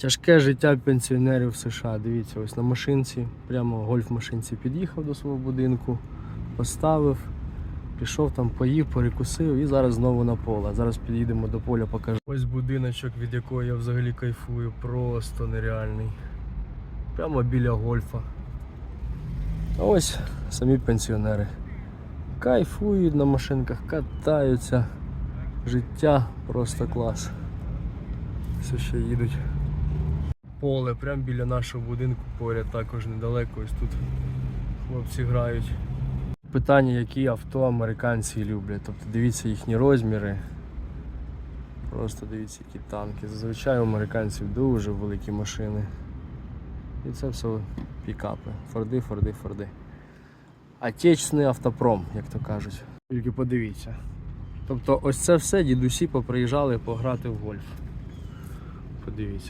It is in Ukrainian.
Тяжке життя пенсіонерів в США. Дивіться, ось на машинці, прямо гольф машинці під'їхав до свого будинку, поставив, пішов там, поїв, перекусив і зараз знову на поле. Зараз під'їдемо до поля, покажу. Ось будиночок, від якого я взагалі кайфую, просто нереальний. Прямо біля гольфа. А ось самі пенсіонери. Кайфують на машинках, катаються. Життя просто клас. Все ще їдуть. Поле прямо біля нашого будинку, поряд також недалеко. Ось тут хлопці грають. Питання, які авто американці люблять. Тобто дивіться їхні розміри. Просто дивіться, які танки. Зазвичай у американців дуже великі машини. І це все пікапи. Форди, форди, форди. Отечественний автопром, як то кажуть. Тільки подивіться. Тобто ось це все дідусі поприїжджали пограти в гольф. Подивіться.